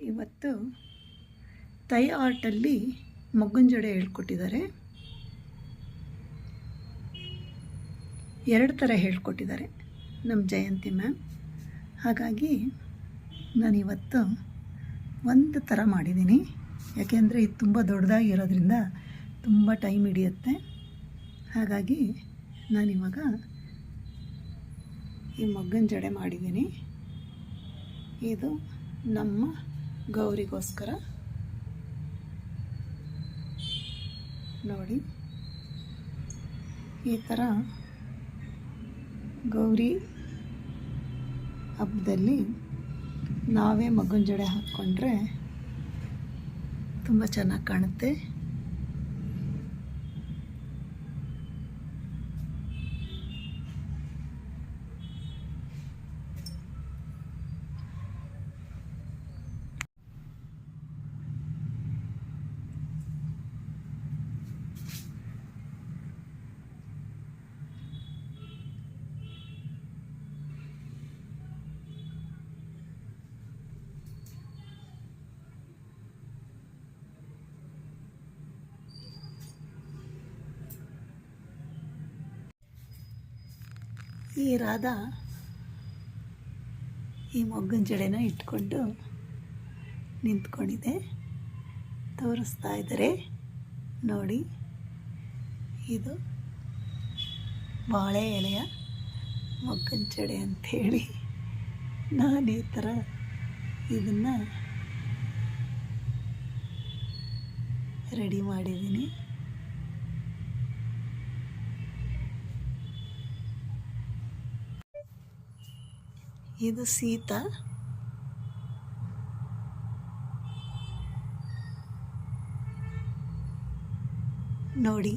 ಇವತ್ತು ತೈ ಆರ್ಟಲ್ಲಿ ಮೊಗ್ಗನ ಜಡೆ ಹೇಳ್ಕೊಟ್ಟಿದ್ದಾರೆ. ಎರಡು ಥರ ಹೇಳ್ಕೊಟ್ಟಿದ್ದಾರೆ ನಮ್ಮ ಜಯಂತಿ ಮ್ಯಾಮ್. ಹಾಗಾಗಿ ನಾನು ಇವತ್ತು ಒಂದು ಥರ ಮಾಡಿದ್ದೀನಿ. ಯಾಕೆಂದರೆ ಇದು ತುಂಬ ದೊಡ್ಡದಾಗಿರೋದ್ರಿಂದ ತುಂಬ ಟೈಮ್ ಹಿಡಿಯುತ್ತೆ. ಹಾಗಾಗಿ ನಾನಿವಾಗ ಈ ಮಗ್ಗನ ಜಡೆ ಮಾಡಿದ್ದೀನಿ. ಇದು ನಮ್ಮ ಗೌರಿಗೋಸ್ಕರ. ನೋಡಿ. ಈ ಥರ ಗೌರಿ ಹಬ್ಬದಲ್ಲಿ ನಾವೇ ಮಗುನ ಜಡೆ ಹಾಕ್ಕೊಂಡ್ರೆ ತುಂಬ ಚೆನ್ನಾಗಿ ಕಾಣುತ್ತೆ. ಈ ರಾಧ ಈ ಮೊಗ್ಗಿನ ಜಡೆನ ಇಟ್ಕೊಂಡು ನಿಂತ್ಕೊಂಡಿದೆ. ತೋರಿಸ್ತಾ ಇದ್ದಾರೆ. ನೋಡಿ, ಇದು ಬಾಳೆ ಎಲೆಯ ಮೊಗ್ಗನ ಜಡೆ ಅಂಥೇಳಿ ನಾನು ಈ ಥರ ಇದನ್ನು ರೆಡಿ ಮಾಡಿದ್ದೀನಿ. ಇದು ಸೀತ? ನೋಡಿ,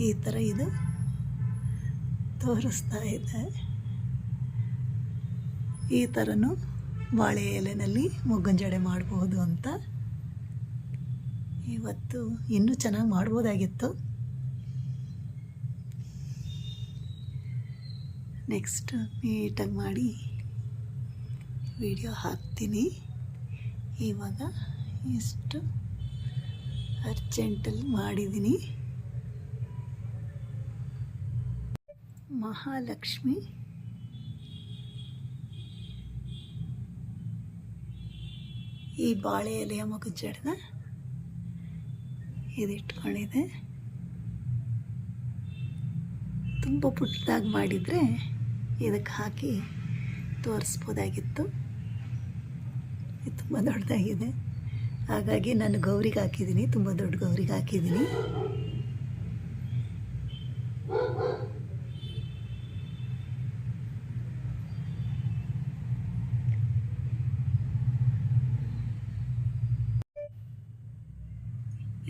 ಈ ಥರ ಇದು ತೋರಿಸ್ತಾ ಇದೆ. ಈ ಥರನೂ ಬಾಳೆ ಎಲೆನಲ್ಲಿ ಮುಗ್ಗಂಜಡೆ ಮಾಡಬಹುದು ಅಂತ. ಇವತ್ತು ಇನ್ನೂ ಚೆನ್ನಾಗಿ ಮಾಡ್ಬೋದಾಗಿತ್ತು. ನೆಕ್ಸ್ಟ್ ನೀಟಾಗಿ ಮಾಡಿ ವಿಡಿಯೋ ಹಾಕ್ತೀನಿ. ಇವಾಗ ಇಷ್ಟು ಅರ್ಜೆಂಟಲ್ಲಿ ಮಾಡಿದ್ದೀನಿ ಮಹಾಲಕ್ಷ್ಮಿ ಈ ಬಾಳೆ ಎಲೆಯ ಮಗು ಜಡನ ಇದಿಟ್ಕೊಂಡಿದೆ. ತುಂಬ ಪುಟ್ಟದಾಗಿ ಮಾಡಿದರೆ ಇದಕ್ಕೆ ಹಾಕಿ ತೋರಿಸ್ಬೋದಾಗಿತ್ತು. ಇದು ತುಂಬ ದೊಡ್ಡದಾಗಿದೆ. ಹಾಗಾಗಿ ನಾನು ಗೌರಿಗೆ ಹಾಕಿದ್ದೀನಿ. ತುಂಬ ದೊಡ್ಡ ಗೌರಿಗೆ ಹಾಕಿದ್ದೀನಿ.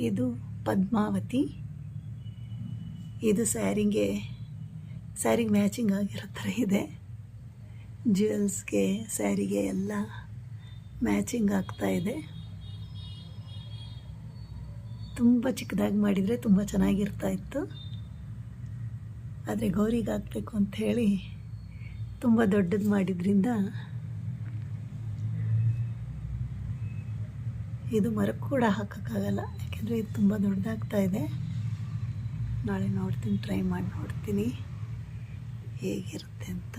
ಇದು ಪದ್ಮಾವತಿ. ಇದು ಸ್ಯಾರಿಗೆ ಸ್ಯಾರಿಗೆ ಮ್ಯಾಚಿಂಗ್ ಆಗಿರೋ ಥರ ಇದೆ. ಜ್ಯುವೆಲ್ಸ್ಗೆ ಸ್ಯಾರಿಗೆ ಎಲ್ಲ ಮ್ಯಾಚಿಂಗ್ ಆಗ್ತಾ ಇದೆ. ತುಂಬ ಚಿಕ್ಕದಾಗಿ ಮಾಡಿದರೆ ತುಂಬ ಚೆನ್ನಾಗಿರ್ತಾ ಇತ್ತು. ಆದರೆ ಗೌರಿಗೆ ಹಾಕಬೇಕು ಅಂಥೇಳಿ ತುಂಬ ದೊಡ್ಡದು ಮಾಡಿದ್ರಿಂದ ಇದು ಮರಕ್ಕೆ ಕೂಡ ಹಾಕೋಕ್ಕಾಗಲ್ಲ. ಯಾಕೆಂದರೆ ಇದು ತುಂಬ ದೊಡ್ಡದಾಗ್ತಾ ಇದೆ. ನಾಳೆ ನೋಡ್ತೀನಿ, ಟ್ರೈ ಮಾಡಿ ನೋಡ್ತೀನಿ. ಹೇಗಿರುತ್ತೆ ಅಂತ